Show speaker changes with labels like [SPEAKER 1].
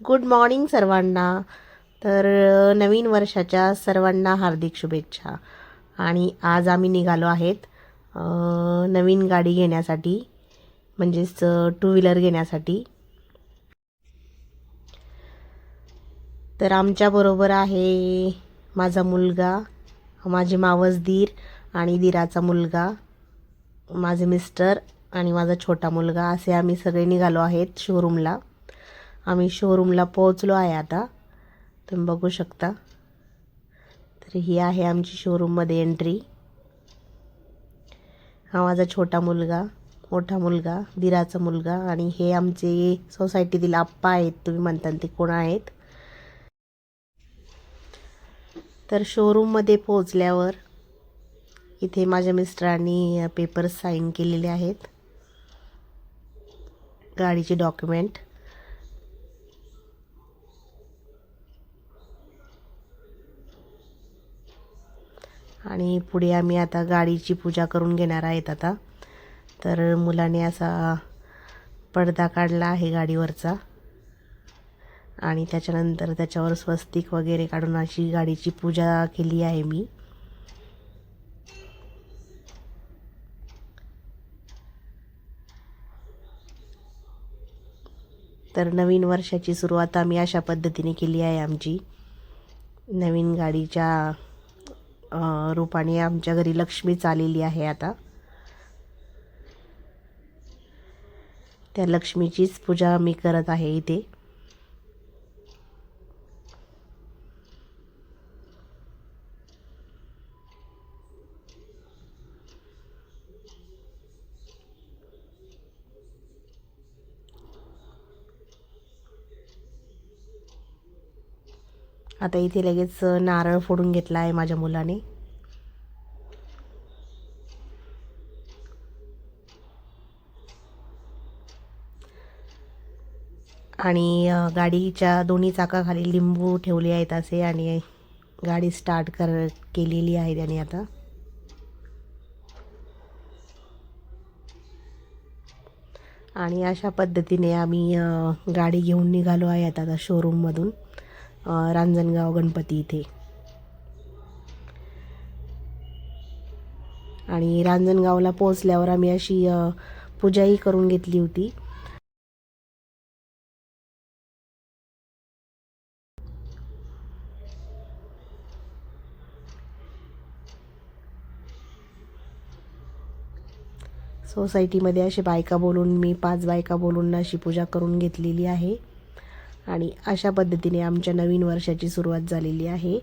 [SPEAKER 1] Good morning सर्वांना. तर नवीन वर्षाच्या सर्वांना हार्दिक शुभेच्छा. आणि आज आम्ही निघालो आहेत नवीन गाडी घेण्यासाठी म्हणजेच टू व्हीलर घेण्यासाठी. तर आमच्याबरोबर आहे माझा मुलगा माझे मावस दीर आणि दिराचा मुलगा माझे मिस्टर आणि माझा छोटा मुलगा. असे आम्ही सगळे निघालो आहेत शोरूमला आम्ही शोरूमला पोहोचलो आहे आता. तुम्ही बघू शकता. तर ही आहे आमची शोरूममध्ये एंट्री हा माझा छोटा मुलगा मोठा मुलगा दिराचा मुलगा आणि हे आमचे सोसायटीतील आप्पा आहेत. तुम्ही म्हणता ते कोण आहेत? तर शोरूममध्ये पोहोचल्यावर इथे माझ्या मिस्टरांनी पेपर्स साईन केलेले आहेत. गाडीचे डॉक्युमेंट आणि पुढे आम्ही आता गाडीची पूजा करून घेणार आहेत आता. तर मुलाने असा पडदा काढला आहे गाडीवरचा. आणि त्याच्यानंतर त्याच्यावर स्वस्तिक वगैरे काढून अशी गाडीची पूजा केली आहे मी. तर नवीन वर्षाची सुरुवात आम्ही अशा पद्धतीने केली आहे आमची. नवीन गाडीच्या रूपाने आमच्या घरी लक्ष्मीच आलेली आहे आता. त्या लक्ष्मीचीच पूजा मी करत आहे इथे. आता इथे लगेच नारळ फोडून घेतला आहे माझ्या मुलाने. आणि गाडीच्या दोन्ही चाकाखाली लिंबू ठेवले आहेत असे आणि गाडी स्टार्ट कर केलेली आहे त्याने आता. आणि अशा पद्धतीने आम्ही गाडी घेऊन निघालो आहे आता शोरूममधून रांजणगाव गणपती इथे. आणि रांजणगावला पोहोचल्यावर आम्ही अशी पूजाही करून घेतली होती. सोसायटीमध्ये अशी बायका बोलून मी पाच बायका बोलून अशी पूजा करून घेतलेली आहे. आणि अशा पद्धतीने आमच्या नवीन वर्षाची सुरुवात झालेली आहे.